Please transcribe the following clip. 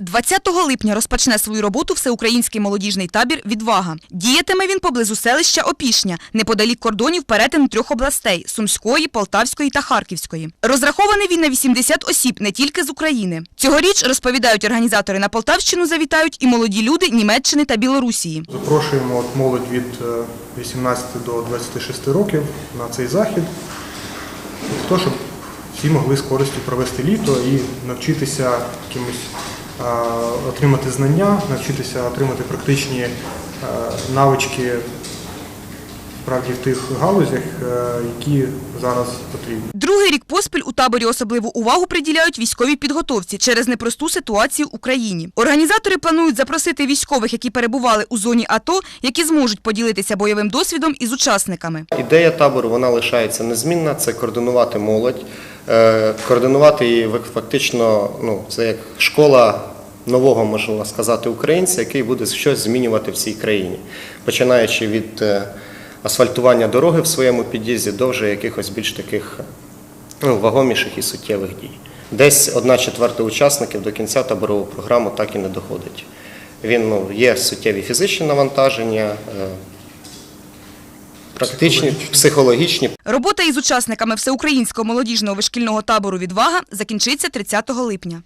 20 липня розпочне свою роботу всеукраїнський молодіжний табір Відвага. Діятиме він поблизу селища Опішня, неподалік кордонів перетину трьох областей Сумської, Полтавської та Харківської. Розрахований він на 80 осіб не тільки з України. Цьогоріч розповідають організатори на Полтавщину завітають і молоді люди Німеччини та Білорусії. Запрошуємо от молодь від е, 18 до 26 років на цей захід. Для щоб всі могли з користю провести літо і навчитися якимось е, отримати знання, навчитися отримати практичні е, навички справді в тих галузях, е, які зараз потрібні. Другий рік поспіль у таборі особливу увагу приділяють військовій підготовці через непросту ситуацію в Україні. Організатори планують запросити військових, які перебували у зоні АТО, які зможуть поділитися бойовим досвідом із учасниками. Ідея табору вона лишається незмінна. Це координувати молодь, е, координувати її фактично. Ну це як школа нового можна сказати українця, який буде щось змінювати в цій країні, починаючи від е, асфальтування дороги в своєму під'їзді до вже якихось більш таких ну, вагоміших і суттєвих дій. Десь одна четверта учасників до кінця таборову програму так і не доходить. Він ну, є суттєві фізичні навантаження. Практичні, психологічні, Робота із учасниками всеукраїнського молодіжного вишкільного табору Відвага закінчиться 30 липня.